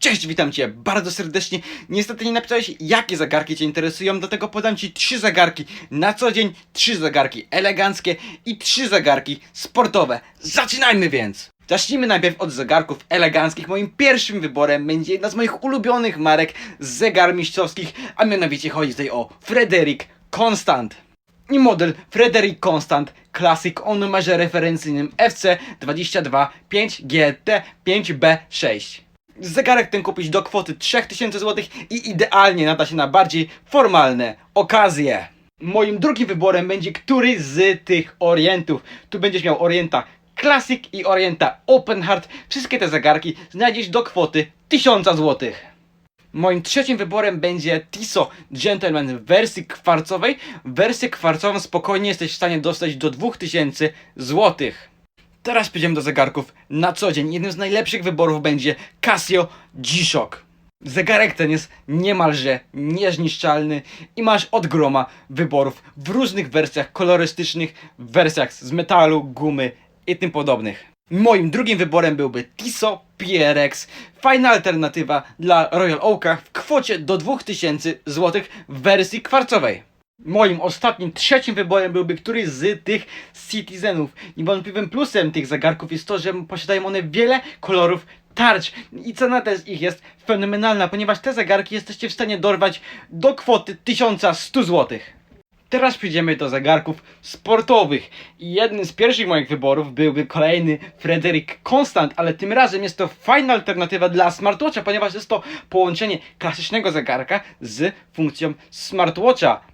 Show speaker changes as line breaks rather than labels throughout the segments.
Cześć, witam Cię bardzo serdecznie. Niestety nie napisałeś, jakie zegarki Cię interesują, dlatego podam Ci trzy zegarki na co dzień, trzy zegarki eleganckie i trzy zegarki sportowe. Zaczynajmy więc! Zacznijmy najpierw od zegarków eleganckich. Moim pierwszym wyborem będzie jedna z moich ulubionych marek zegarmistrzowskich, a mianowicie chodzi tutaj o Frederic Constant i model Frederic Constant Classic o numerze referencyjnym FC225GT5B6. Zegarek ten kupić do kwoty 3000 zł i idealnie nada się na bardziej formalne okazje. Moim drugim wyborem będzie któryś z tych orientów. Tu będziesz miał orienta Classic i orienta Open Heart. Wszystkie te zegarki znajdziesz do kwoty 1000 zł. Moim trzecim wyborem będzie Tiso Gentleman w wersji kwarcowej. Wersję kwarcową spokojnie jesteś w stanie dostać do 2000 zł. Teraz przejdziemy do zegarków na co dzień. Jednym z najlepszych wyborów będzie Casio G-Shock. Zegarek ten jest niemalże niezniszczalny i masz od groma wyborów w różnych wersjach kolorystycznych, w wersjach z metalu, gumy i tym podobnych. Moim drugim wyborem byłby Tiso PRX. Fajna alternatywa dla Royal Oaka w kwocie do 2000 zł w wersji kwarcowej. Moim ostatnim, trzecim wyborem byłby któryś z tych Citizenów. Niewątpliwym plusem tych zegarków jest to, że posiadają one wiele kolorów tarcz i cena też ich jest fenomenalna, ponieważ te zegarki jesteście w stanie dorwać do kwoty 1100 zł. Teraz przejdziemy do zegarków sportowych. I jednym z pierwszych moich wyborów byłby kolejny Frederic Constant, ale tym razem jest to fajna alternatywa dla smartwatcha, ponieważ jest to połączenie klasycznego zegarka z funkcją smartwatcha.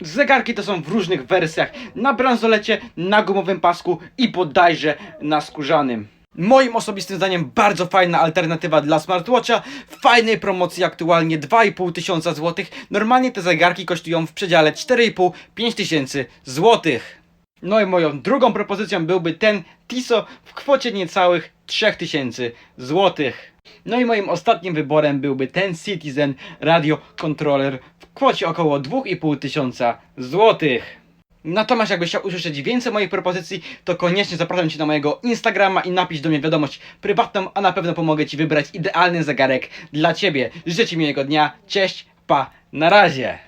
Zegarki to są w różnych wersjach, na bransolecie, na gumowym pasku i bodajże na skórzanym. Moim osobistym zdaniem bardzo fajna alternatywa dla smartwatcha. W fajnej promocji aktualnie 2,5 tysiąca złotych. Normalnie te zegarki kosztują w przedziale 4,5-5 tysięcy złotych. No i moją drugą propozycją byłby ten Tiso w kwocie niecałych 3000 złotych. No i moim ostatnim wyborem byłby ten Citizen Radio Controller w kwocie około 2,5 tysiąca złotych. Natomiast jakbyś chciał usłyszeć więcej moich propozycji, to koniecznie zapraszam Cię na mojego Instagrama i napisz do mnie wiadomość prywatną, a na pewno pomogę Ci wybrać idealny zegarek dla Ciebie. Życzę Ci miłego dnia, cześć, pa, na razie!